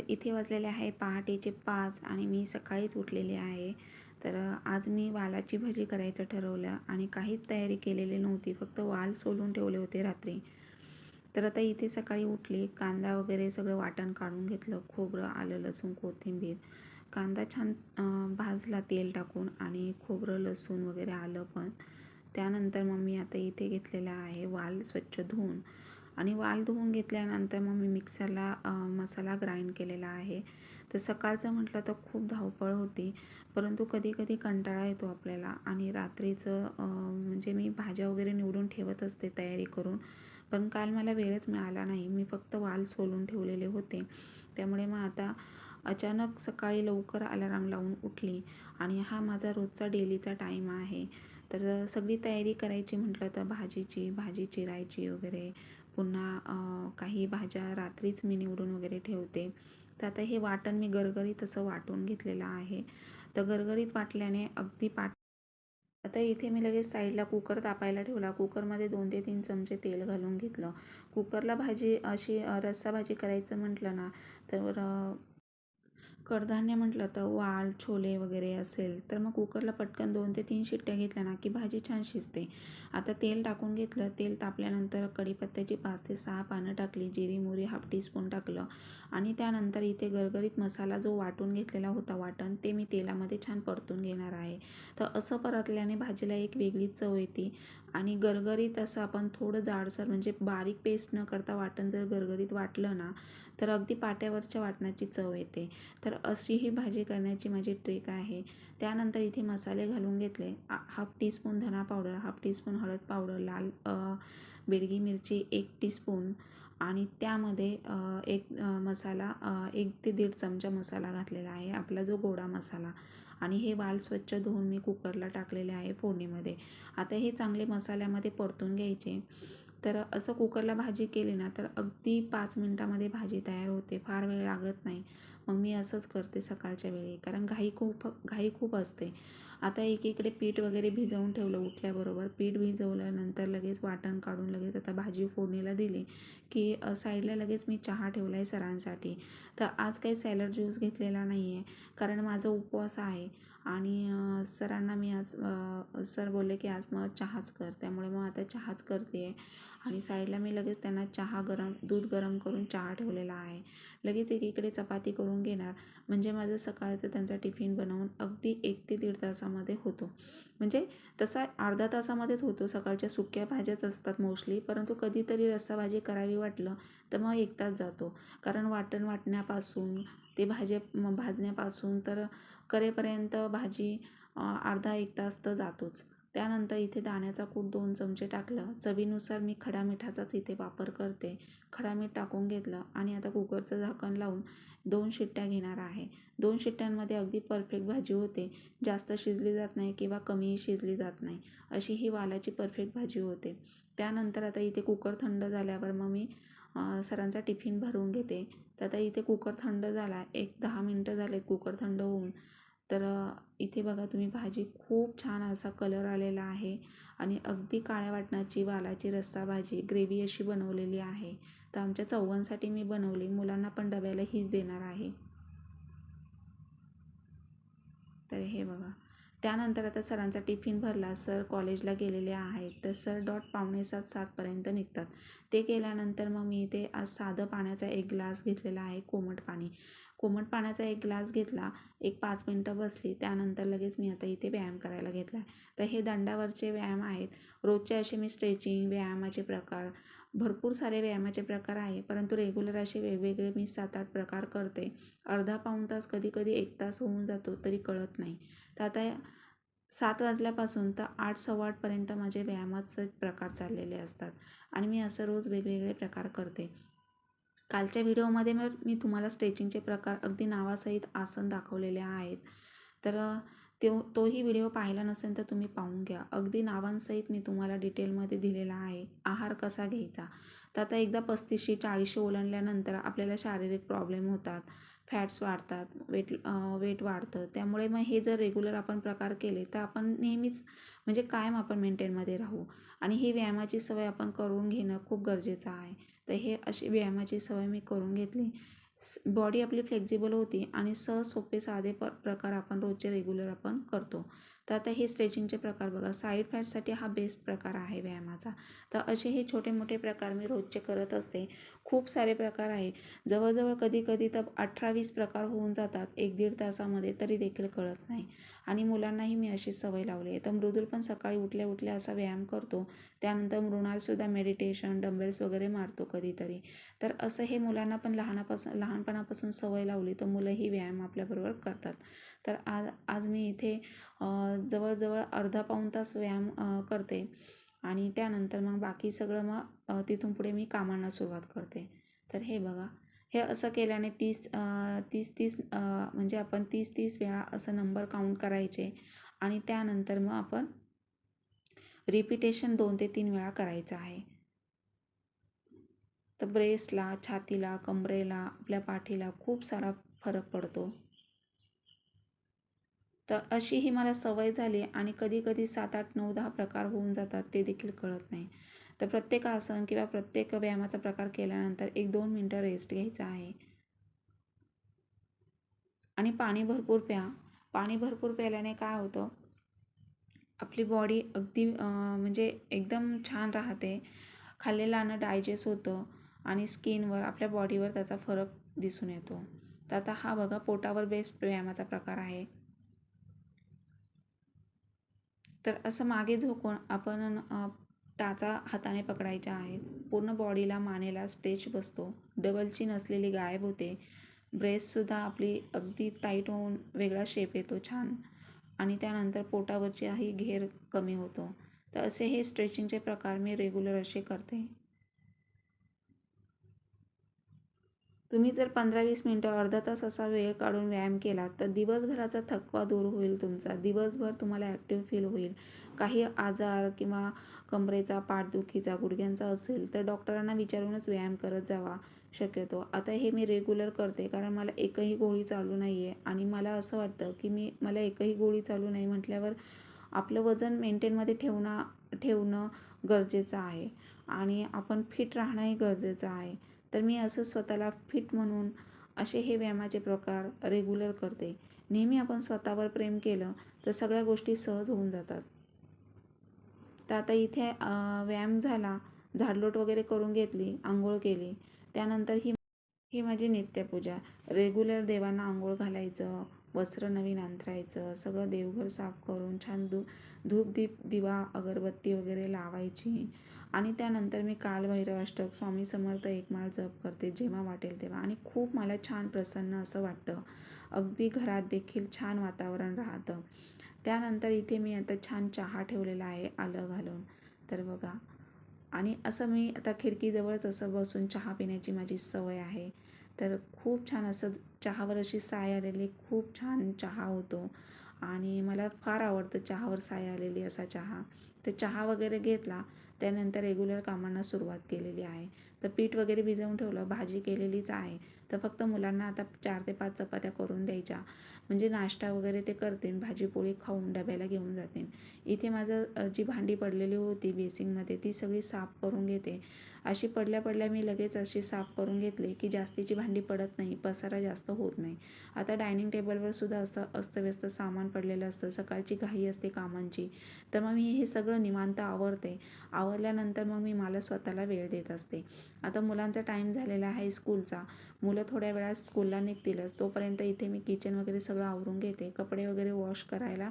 तर इथे वाजलेले आहे पहाटेचे पाच आणि मी सकाळीच उठलेले आहे. तर आज मी वालाची भजी करायचं ठरवलं आणि काहीच तयारी केलेली नव्हती फक्त वाल सोलून ठेवले होते रात्री. तर आता इथे सकाळी उठली कांदा वगैरे सगळं वाटण काढून घेतलं खोबरं आलं लसूण कोथिंबीर. कांदा छान भाजला तेल टाकून आणि खोबरं लसूण वगैरे आलं पण. त्यानंतर मग मी आता इथे घेतलेला आहे वाल स्वच्छ धुवून. आणि वाल धुवून घेतल्यानंतर मग मी मिक्सरला मसाला ग्राइंड केलेला आहे. तर सकाळचं म्हटलं तर खूप धावपळ होती. परंतु कधी कधी कंटाळा येतो आपल्याला आणि रात्रीचं म्हणजे मी भाज्या वगैरे निवडून ठेवत असते तयारी करून. पण काल मला वेळच मिळाला नाही. मी फक्त वाल सोलून ठेवलेले होते. त्यामुळे मग आता अचानक सकाळी लवकर अलाराम लावून उठली आणि हा माझा रोजचा डेलीचा टाईम आहे. तर सगळी तयारी करायची म्हटलं तर भाजीची भाजी चिरायची वगैरे. पुन्हा काही भाज्या रात्रीच मी निवडून वगैरे ठेवते. तर आता हे वाटण मी गरगरीत असं वाटून घेतलेलं आहे. तर गरगरीत वाटल्याने अगदी पाट आता इथे मी लगेच साईडला कुकर तापायला ठेवला. कुकरमध्ये दोन ते तीन चमचे तेल घालून घेतलं. कुकरला भाजी अशी रस्सा भाजी करायचं म्हटलं ना तर कडधान्य म्हटलं तर वाल छोले वगैरे असेल तर मग कुकरला पटकन दोन ते तीन शिट्ट्या घेतल्या ना की भाजी छान शिजते. आता तेल टाकून घेतलं तेल तापल्यानंतर कढीपत्त्याची पाच ते सहा पानं टाकली जिरी मोरी हाफ टीस्पून टाकलं आणि त्यानंतर इथे गरगरीत मसाला जो वाटून घेतलेला होता वाटण ते मी तेलामध्ये छान परतून घेणार आहे. तर असं परतल्याने भाजीला एक वेगळीच चव येते. आणि गरगरीत असं आपण थोडं जाडसर म्हणजे बारीक पेस्ट न करता वाटण जर गरगरीत वाटलं ना तर अगदी पाट्यावरच्या वाटणाची चव येते. तर अशी ही भाजी करण्याची माझी ट्रिक आहे. त्यानंतर इथे मसाले घालून घेतले. हाफ टीस्पून धना पावडर हाफ टीस्पून हळद पावडर लाल बेडगी मिरची एक टीस्पून आणि त्यामध्ये एक मसाला एक ते दीड चमचा मसाला घातलेला आहे. आपला जो गोडा मसाला आणि हे वाल स्वच्छ धुवून मी कुकरला टाकलेले आहे फोडणीमध्ये. आता हे चांगले मसाल्यामध्ये परतून घ्यायचे. तर असं कुकरला भाजी केली ना तर अगदी पाच मिनटामध्ये भाजी तयार होते. फार वेळ लागत नाही. मग मी असंच करते सकाळच्या वेळी. कारण घाई खूप घाई खूप असते. आता एकीकडे पीठ वगैरे भिजवून ठेवलं उठल्याबरोबर. पीठ भिजवल्यानंतर लगेच वाटण काढून लगेच आता भाजी फोडणीला दिली की साईडला लगेच मी चहा ठेवला आहे सरांसाठी. तर आज काही सॅलड ज्यूस घेतलेला नाही आहे कारण माझा उपवास आहे. आणि सरांना मी आज सर बोलले की आज मग चहाच कर. त्यामुळे मग आता चहाच करते. आहे आणि साईडला मी लगेच त्यांना चहा गरम दूध गरम करून चहा ठेवलेला आहे. लगेच एकीकडे चपाती करून घेणार. म्हणजे माझं सकाळचं त्यांचा टिफिन बनवून अगदी एक ते दीड तासामध्ये होतो. म्हणजे तसा अर्धा तासामध्येच होतो. सकाळच्या सुक्या भाज्याच असतात मोस्टली परंतु कधीतरी रस्साभाजी करावी वाटलं तर मग एक तास जातो. कारण वाटण वाटण्यापासून ते भाज्या भाजण्यापासून तर करेपर्यंत भाजी अर्धा एक तास तर जातोच. त्यानंतर इथे दाण्याचा कूट दोन चमचे टाकलं. चवीनुसार मी खडा मिठाचाच इथे वापर करते. खडा मीठ टाकून घेतलं आणि आता कुकरचं झाकण लावून दोन शिट्ट्या घेणार आहे. दोन शिट्ट्यांमध्ये अगदी परफेक्ट भाजी होते. जास्त शिजली जात नाही किंवा कमीही शिजली जात नाही. अशी ही वालाची परफेक्ट भाजी होते. त्यानंतर आता इथे कुकर थंड झाल्यावर मग मी सरांचा टिफिन भरून घेते. तर आता इथे कुकर थंड झाला. एक दहा मिनटं झालेत कुकर थंड होऊन. तर इथे बघा तुम्ही भाजी खूप छान असा कलर आलेला आहे आणि अगदी काळ्या वाटणाची वालाची रस्सा भाजी ग्रेव्ही अशी बनवलेली आहे. तर आमच्या चौघांसाठी मी बनवली मुलांना पण डब्याला हीच देणार आहे. तर हे बघा. त्यानंतर आता सरांचा टिफिन भरला. सर कॉलेजला गेलेले आहेत. तर सर डॉट पावणे सात सातपर्यंत निघतात. ते केल्यानंतर मग मी इथे आज साधं पाण्याचा एक ग्लास घेतलेला आहे कोमट पाणी. कोमट पाण्याचा एक ग्लास घेतला एक पाच मिनटं बसली त्यानंतर लगेच मी आता इथे व्यायाम करायला घेतला आहे तर हे दंडावरचे व्यायाम आहेत. रोजचे असे मी स्ट्रेचिंग व्यायामाचे प्रकार भरपूर सारे व्यायामाचे प्रकार आहे परंतु रेग्युलर असे वेगवेगळे मी सात आठ प्रकार करते. अर्धा पाऊण तास कधी कधी एक तास होऊन जातो तरी कळत नाही. तर आता सात वाजल्यापासून तर आठ सव्वा आठपर्यंत माझे व्यायामाचे प्रकार चाललेले असतात आणि मी असं रोज वेगवेगळे प्रकार करते. कालच्या व्हिडिओमध्ये मग मी तुम्हाला स्ट्रेचिंगचे प्रकार अगदी नावासहित आसन दाखवलेले आहेत. तर तो तोही व्हिडिओ पाहिला नसेल तर तुम्ही पाहून घ्या. अगदी नावांसहित मी तुम्हाला डिटेलमध्ये दिलेला आहे. आहार कसा घ्यायचा? तर आता एकदा पस्तीसशे चाळीसशे ओलांडल्यानंतर आपल्याला शारीरिक प्रॉब्लेम होतात. फॅट्स वाढतात वेट वेट वाढतं. त्यामुळे मग हे जर रेग्युलर आपण प्रकार केले तर आपण नेहमीच म्हणजे कायम आपण मेंटेनमध्ये राहू. आणि ही व्यायामाची सवय आपण करून घेणं खूप गरजेचं आहे. तर हे अशी व्यायामाची सवय मी करून घेतली. बॉडी आपली फ्लेक्झिबल होती आणि सहज सोपे साधे प प्रकार आपण रोजचे रेग्युलर आपण करतो. तर आता हे स्ट्रेचिंगचे प्रकार बघा. साईड फॅटसाठी हा बेस्ट प्रकार आहे व्यायामाचा. तर असे हे छोटे मोठे प्रकार मी रोजचे करत असते. खूप सारे प्रकार आहे जवळजवळ कधी कधी तर अठरा वीस प्रकार होऊन जातात. एक दीड तासामध्ये तरी देखील कळत नाही. आणि मुलांनाही मी अशी सवय लावली आहे. तर मृदुल पण सकाळी उठल्या उठल्या असा व्यायाम करतो. त्यानंतर मृणालसुद्धा मेडिटेशन डंबेल्स वगैरे मारतो कधीतरी. तर असं हे मुलांना पण लहानापासून लहानपणापासून सवय लावली तर मुलंही व्यायाम आपल्याबरोबर करतात. तर आज आज मी इथे जवळजवळ अर्धा पाऊण तास व्यायाम करते. आणि त्यानंतर मग बाकी सगळं मग तिथून पुढे मी कामांना सुरुवात करते. तर हे बघा. हे असं केल्याने तीस तीस तीस म्हणजे आपण तीस तीस वेळा असं नंबर काउंट करायचे. आणि त्यानंतर मग आपण रिपिटेशन दोन ते तीन वेळा करायचं आहे. तर ब्रेस्टला छातीला कमरेला आपल्या पाठीला खूप सारा फरक पडतो. तर अशी ही मला सवय झाली आणि कधीकधी सात आठ नऊ दहा प्रकार होऊन जातात ते देखील कळत नाही. तर प्रत्येक आसन किंवा प्रत्येक व्यायामाचा प्रकार केल्यानंतर एक दोन मिनटं रेस्ट घ्यायचा आहे. आणि पाणी भरपूर प्या. पाणी भरपूर प्यायल्याने काय होतं? आपली बॉडी अगदी म्हणजे एकदम छान राहते. खाल्लेलं अन्न डायजेस्ट होतं आणि स्किनवर आपल्या बॉडीवर त्याचा फरक दिसून येतो. तर आता हा बघा पोटावर बेस्ट व्यायामाचा प्रकार आहे. तर असं मागे झोकून आपण टाचा हाताने पकडायच्या आहेत. पूर्ण बॉडीला मानेला स्ट्रेच बसतो. डबल चीन असलेली गायब होते. ब्रेससुद्धा आपली अगदी टाईट होऊन वेगळा शेप येतो छान. आणि त्यानंतर पोटावरचीही घेर कमी होतो. तर असे हे स्ट्रेचिंगचे प्रकार मी रेग्युलर असे करते. तुम्ही जर पंधरा वीस मिनटं अर्धा तास असा वेळ काढून व्यायाम केला तर दिवसभराचा थकवा दूर होईल तुमचा. दिवसभर तुम्हाला ॲक्टिव्ह फील होईल. काही आजार किंवा कमरेचा पाठदुखीचा गुडघ्यांचा असेल तर डॉक्टरांना विचारूनच व्यायाम करत जावा शक्यतो. आता हे मी रेग्युलर करते कारण मला एकही गोळी चालू नाही आहे आणि मला असं वाटतं की मी मला एकही गोळी चालू नाही म्हटल्यावर आपलं वजन मेंटेनमध्ये ठेवणं ठेवणं गरजेचं आहे. आणि आपण फिट राहणंही गरजेचं आहे. तर मी असं स्वतःला फिट म्हणून असे हे व्यायामाचे प्रकार रेग्युलर करते. नेहमी आपण स्वतःवर प्रेम केलं तर सगळ्या गोष्टी सहज होऊन जातात. तर आता इथे व्यायाम झाला. झाडलोट वगैरे करून घेतली आंघोळ केली. त्यानंतर ही ही माझी नित्यपूजा. रेग्युलर देवांना आंघोळ घालायचं वस्त्र नवीन अंतरायचं सगळं देवघर साफ करून छान धू धूप दीप दिवा अगरबत्ती वगैरे लावायची. आणि त्यानंतर मी कालभैरवाष्टक स्वामी समर्थ एकमाळ जप करते जेव्हा वाटेल तेव्हा. आणि खूप मला छान प्रसन्न असं वाटतं. अगदी घरात देखील छान वातावरण राहतं. त्यानंतर इथे मी आता छान चहा ठेवलेला आहे आलं घालून. तर बघा. आणि असं मी आता खिडकीजवळच असं बसून चहा पिण्याची माझी सवय आहे. तर खूप छान असं चहावर अशी साय आलेली खूप छान चहा होतो. आणि मला फार आवडतं चहावर साय आलेली असा चहा. तर चहा वगैरे घेतला त्यानंतर रेग्युलर कामांना सुरुवात केलेली आहे. तर पीठ वगैरे भिजवून ठेवलं भाजी केलेलीच आहे. तर फक्त मुलांना आता चार ते पाच चपात्या करून द्यायच्या. म्हणजे नाश्ता वगैरे ते करते भाजी पोळी खाऊन डब्याला घेऊन जाते इथे माझं जी भांडी पडलेली होती बेसिंगमध्ये ती सगळी साफ करून घेते. अशी पडल्या पडल्या मी लगेच अशी साफ करून घेतली की जास्तीची भांडी पडत नाही पसारा जास्त होत नाही. आता डायनिंग टेबलवर सुद्धा असं अस्तव्यस्त सामान पडलेलं असतं सकाळची घाई असते कामांची. तर मग मी हे सगळं निवांत आवरते. आवरल्यानंतर मग मी मला स्वतःला वेळ देत असते. आता मुलांचा टाईम झालेला आहे स्कूलचा मुलं थोड्या वेळात स्कूलला निघतीलच. तोपर्यंत इथे मी किचन वगैरे सगळं आवरून घेते. कपडे वगैरे वॉश करायला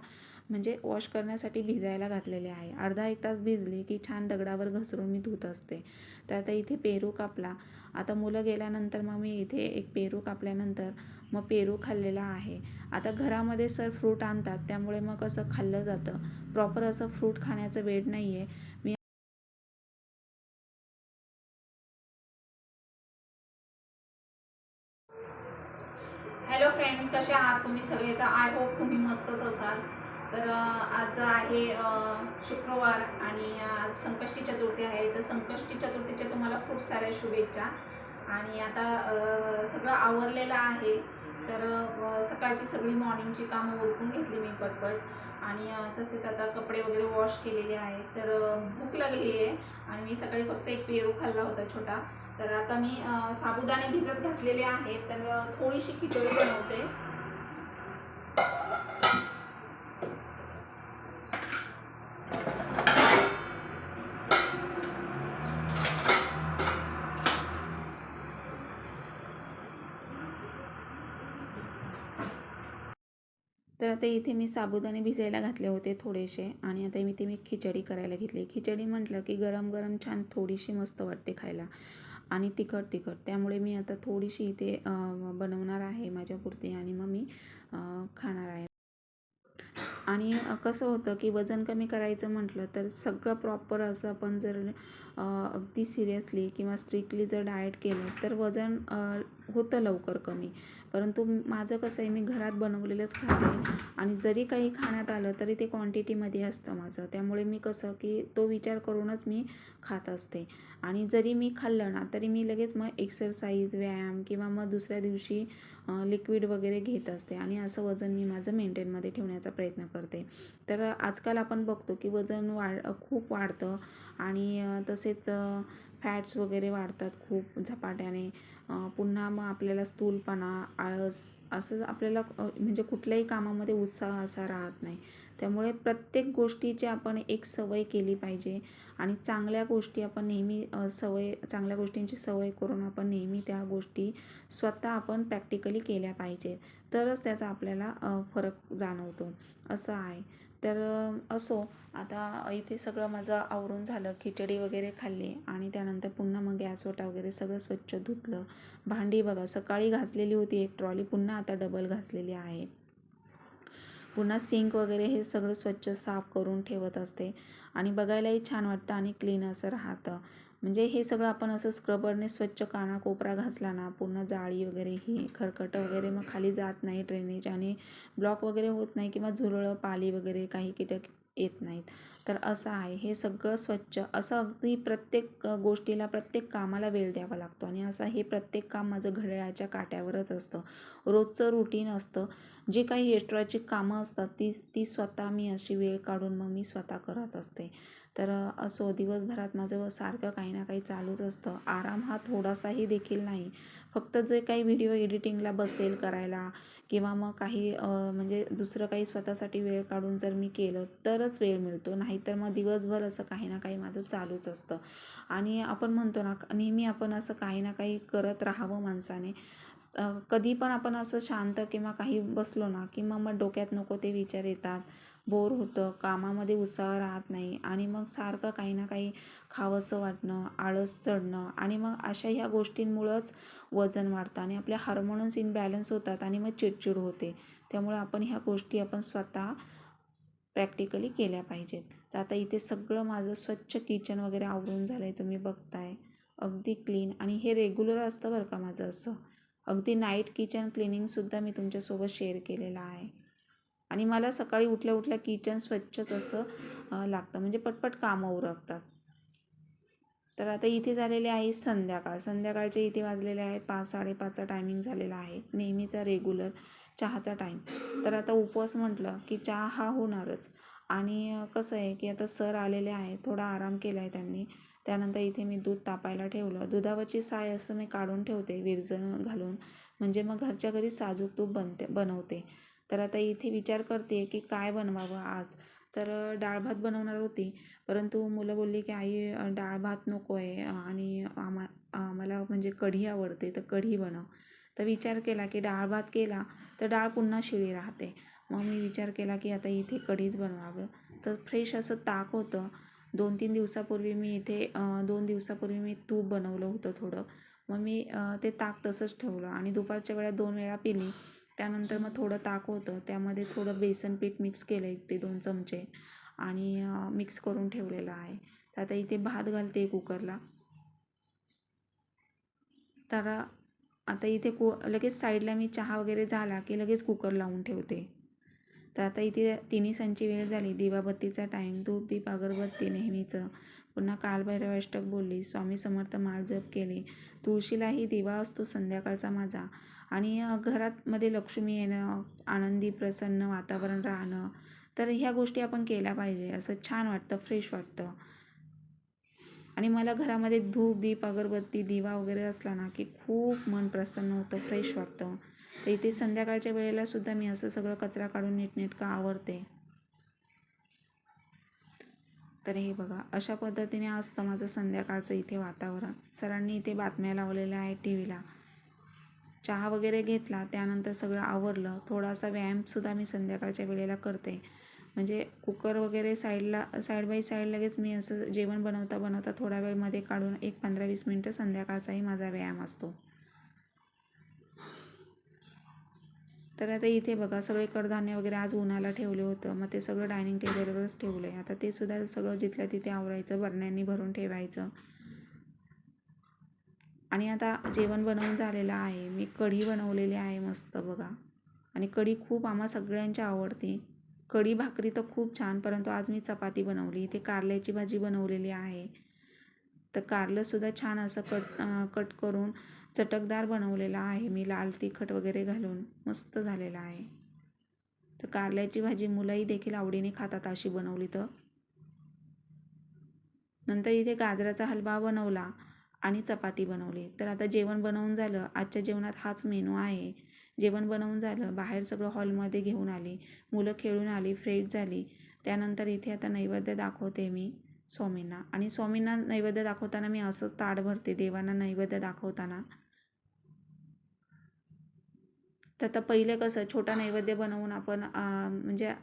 म्हणजे वॉश करण्यासाठी भिजायला घातलेले आहे. अर्धा एक तास भिजली की छान दगडावर घसरून मी धुत असते. तर आता इथे पेरू कापला. आता मुलं गेल्यानंतर मग मी इथे एक पेरू कापल्यानंतर मग पेरू खाल्लेला आहे. आता घरामध्ये सर फ्रूट आणतात त्यामुळे मग असं खाल्लं जातं. प्रॉपर असं फ्रूट खाण्याचं वेळ नाही आहे मी तुम्ही सगळे तर आय होप तुम्ही मस्तच असाल. तर आज आहे शुक्रवार आणि आज संकष्टी चतुर्थी आहे. तर संकष्टी चतुर्थीच्या तुम्हाला खूप साऱ्या शुभेच्छा. आणि आता सगळं आवरलेलं आहे. तर सकाळची सगळी मॉर्निंगची कामं ओळखून घेतली मी पटपट. आणि तसेच आता कपडे वगैरे वॉश केलेले आहेत. तर भूक लागली आहे. आणि मी सकाळी फक्त एक पेरू खाल्ला होता छोटा. तर आता मी साबुदाणे भिजत घातलेले आहेत. तर थोडीशी खिचडी बनवते. तर आता इथे मी साबुदाणे भिजायला घातले होते थोडेसे आणि आता मी ते मी खिचडी करायला घेतली. खिचडी म्हटलं की गरम गरम छान थोडीशी मस्त वाटते खायला. आणि तिखट तिखट. त्यामुळे मी आता थोडीशी इथे बनवणार आहे माझ्यापुरती आणि मग मी खाणार आहे. आणि कसं होतं की वजन कमी करायचं म्हटलं तर सगळं प्रॉपर असं आपण जर अगदी सिरियसली किंवा स्ट्रिक्टली जर डाएट केलं तर वजन होतं लवकर कमी. परंतु माझं कसं आहे मी घरात बनवलेलंच खाते आणि जरी काही खाण्यात आलं तरी ते क्वांटिटीमध्ये असतं माझं. त्यामुळे मी कसं की तो विचार करूनच मी खात असते. आणि जरी मी खाल्लं ना तरी मी लगेच मग एक्सरसाइज व्यायाम किंवा मग दुसऱ्या दिवशी लिक्विड वगैरे घेत असते आणि असं वजन मी माझं मेंटेनमध्ये ठेवण्याचा प्रयत्न करते. तर आजकाल आपण बघतो की वजन वाढ खूप वाढतं आणि तसेच फॅट्स वगैरे वाढतात खूप झपाट्याने. पुन्हा मग आपल्याला स्थूलपणा आळस असं आपल्याला म्हणजे कुठल्याही कामामध्ये उत्साह असा राहत नाही. त्यामुळे प्रत्येक गोष्टीची आपण एक सवय केली पाहिजे आणि चांगल्या गोष्टी आपण नेहमी सवय चांगल्या गोष्टींची सवय करून आपण नेहमी त्या गोष्टी स्वतः आपण प्रॅक्टिकली केल्या पाहिजे तरच त्याचा आपल्याला फरक जाणवतो. असं आहे. तर असो. आता इथे सगळं माझं आवरून झालं खिचडी वगैरे खाल्ली आणि त्यानंतर पुन्हा मग गॅसवटा वगैरे सगळं स्वच्छ धुतलं. भांडी बघा सकाळी घासलेली होती एक ट्रॉली पुन्हा आता डबल घासलेली आहे. पुन्हा सिंक वगैरे हे सगळं स्वच्छ साफ करून ठेवत असते. आणि बघायलाही छान वाटतं आणि क्लीन असं राहतं. म्हणजे हे सगळं आपण असं स्क्रबरने स्वच्छ काना कोपरा घासला ना पूर्ण जाळी वगैरे ही खरकटं वगैरे मग खाली जात नाही ड्रेनेज आणि ब्लॉक वगैरे होत नाही किंवा झुरळं पाली वगैरे काही कीटक येत नाहीत. तर असं आहे हे सगळं स्वच्छ असं अगदी प्रत्येक गोष्टीला प्रत्येक कामाला वेळ द्यावा लागतो आणि असं हे प्रत्येक काम माझं घड्याळाच्या काट्यावरच असतं. रोजचं रुटीन असतं. जे काही एक्स्ट्राची कामं असतात ती ती स्वतः मी अशी वेळ काढून मग मी स्वतः करत असते. तर असो दिवसभरात माझं सारखं काही ना काही चालूच असतं. आराम हा थोडासाही देखील नाही. फक्त जे काही व्हिडिओ एडिटिंगला बसेल करायला किंवा मग काही म्हणजे दुसरं काही स्वतःसाठी वेळ काढून जर मी केलं तरच वेळ मिळतो. नाहीतर मग दिवसभर असं काही ना काही माझं चालूच असतं. आणि आपण म्हणतो ना नेहमी आपण असं काही ना काही करत राहावं माणसाने. कधी पण आपण असं शांत किंवा काही बसलो ना किंवा मग डोक्यात नको ते विचार येतात. बोर होतं कामामध्ये उत्साह राहत नाही आणि मग सारखं काही ना काही खावंसं वाटणं आळस चढणं आणि मग अशा ह्या गोष्टींमुळंच वजन वाढतं आणि आपले हार्मोन्स इनबॅलन्स होतात आणि मग चिडचिड होते. त्यामुळे आपण ह्या गोष्टी आपण स्वतः प्रॅक्टिकली केल्या पाहिजेत. तर आता इथे सगळं माझं स्वच्छ किचन वगैरे आवरून झालं आहे तुम्ही बघताय. अगदी क्लीन आणि हे रेग्युलर असतं बरं का माझं असं? अगदी नाईट किचन क्लिनिंगसुद्धा मी तुमच्यासोबत शेअर केलेलं आहे. आणि मला सकाळी उठल्या उठल्या किचन स्वच्छच असं लागतं. म्हणजे पटपट कामं उरकतात. तर आता इथे झालेले आहे संध्याकाळ. संध्याकाळचे इथे वाजलेले आहेत पाच साडेपाचचा टायमिंग झालेला आहे. नेहमीचा रेग्युलर चहाचा टाईम तर आता उपवास म्हटलं की चहा हा होणारच. आणि कसं आहे की आता सर आलेले आहे थोडा आराम केला आहे त्यांनी. त्यानंतर इथे मी दूध तापायला ठेवलं. दुधावरची साय असं मी काढून ठेवते विरजण घालून. म्हणजे मग घरच्या घरी साजूक तूप बनते बनवते. तर आता इथे विचार करते की काय बनवावं आज? तर डाळ भात बनवणार होती. परंतु मुलं बोलली की आई डाळ भात नको आहे आणि आमा आम्हाला म्हणजे कढी आवडते तर कढी बनव. तर विचार केला की डाळ भात केला तर डाळ पुन्हा शिळी राहते. मग मी विचार केला की आता इथे कढीच बनवावं. तर फ्रेश असं ताक होतं. दोन तीन दिवसापूर्वी मी इथे दोन दिवसापूर्वी मी तूप बनवलं होतं थोडं. मग मी ते ताक तसंच ठेवलं आणि दुपारच्या वेळा दोन वेळा पिली. त्यानंतर मग थोडं ताक होतं. त्यामध्ये थोडं बेसन पीठ मिक्स केलं एक ते दोन चमचे आणि मिक्स करून ठेवलेलं आहे. तर आता इथे भात घालते कुकरला. तर आता इथे कु लगेच साईडला मी चहा वगैरे झाला की लगेच कुकर लावून ठेवते. तर आता इथे तिन्ही संची वेळ झाली. दिवाबत्तीचा टाईम धूप दीप अगरबत्ती नेहमीचं. पुन्हा कालभैरव अष्टक बोलली. स्वामी समर्थ माळ जप केले. तुळशीलाही दिवा असतो संध्याकाळचा माझा. आणि घरातमध्ये घरात मध्ये लक्ष्मी येणं आनंदी प्रसन्न वातावरण राहणं तर ह्या गोष्टी आपण केल्या पाहिजे. असं छान वाटतं फ्रेश वाटतं. आणि मला घरामध्ये धूप दीप अगरबत्ती दिवा वगैरे असला ना की खूप मन प्रसन्न होतं फ्रेश वाटतं. तर इथे संध्याकाळच्या वेळेला सुद्धा मी असं सगळं कचरा काढून नीटनेटकं आवरते. तर हे बघा अशा पद्धतीने असतं माझं संध्याकाळचं इथे वातावरण. सरांनी इथे बातम्या लावलेल्या आहेत टी व्हीला चहा वगैरे घेतला त्यानंतर सगळं आवरलं. थोडासा व्यायामसुद्धा मी संध्याकाळच्या वेळेला करते. म्हणजे कुकर वगैरे साईडला साईड बाय साईड लगेच मी असं जेवण बनवता बनवता थोडा वेळमध्ये काढून एक पंधरा वीस मिनटं संध्याकाळचाही माझा व्यायाम असतो. तर आता इथे बघा सगळे कडधान्य वगैरे आज उन्हाला ठेवलं होतं. मग ते सगळं डायनिंग टेबलवरच ठेवलं आहे आता ते सुद्धा सगळं जिथल्या तिथे आवरायचं बरण्यांनी भरून ठेवायचं. आणि आता जेवण बनवून झालेलं आहे. मी कढी बनवलेली आहे मस्त बघा. आणि कढी खूप आम्हा सगळ्यांची आवडते. कढी भाकरी तर खूप छान परंतु आज मी चपाती बनवली. इथे कारल्याची भाजी बनवलेली आहे. तर कारलंसुद्धा छान असं कट कट करून चटकदार बनवलेला आहे. मी लाल तिखट वगैरे घालून मस्त झालेला आहे. तर कारल्याची भाजी मुलंही देखील आवडीने खातात अशी बनवली तर. नंतर इथे गाजराचा हलवा बनवला आणि चपाती बनवली. तर आता जेवण बनवून झालं. आजच्या जेवणात हाच मेनू आहे. जेवण बनवून झालं. बाहेर सगळं हॉलमध्ये घेऊन आली. मुलं खेळून आली. फ्रेश झाली. त्यानंतर इथे आता नैवेद्य दाखवते मी स्वामींना. आणि स्वामींना नैवेद्य दाखवताना मी असंच ताट भरते. देवांना नैवेद्य दाखवताना. तर आता पहिले कसं छोटा नैवेद्य बनवून आपण म्हणजे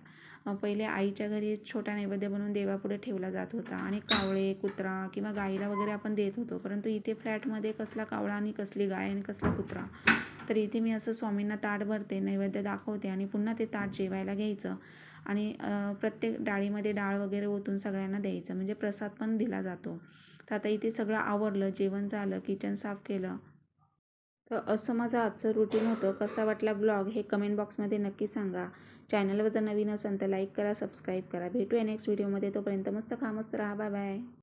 पहिले आईच्या घरी छोटा नैवेद्य बनवून देवापुढे ठेवला जात होता. आणि कावळे कुत्रा किंवा गाईला वगैरे आपण देत होतो. परंतु इथे फ्लॅटमध्ये कसला कावळा आणि कसली गाय आणि कसला कुत्रा तर इथे मी असं स्वामींना ताट भरते नैवेद्य दाखवते आणि पुन्हा ते ताट जेवायला घ्यायचं. आणि प्रत्येक डाळीमध्ये डाळ वगैरे ओतून सगळ्यांना द्यायचं. म्हणजे प्रसाद पण दिला जातो. तर आता इथे सगळं आवरलं जेवण झालं किचन साफ केलं. तर असं माझं आजचं रुटीन होतं. कसा वाटला ब्लॉग हे कमेंट बॉक्समध्ये नक्की सांगा. चॅनलवर जर नवीन असेल तर लाईक करा सबस्क्राईब करा. भेटूया नेक्स्ट व्हिडिओमध्ये तोपर्यंत मस्त खा मस्त राहा. Bye bye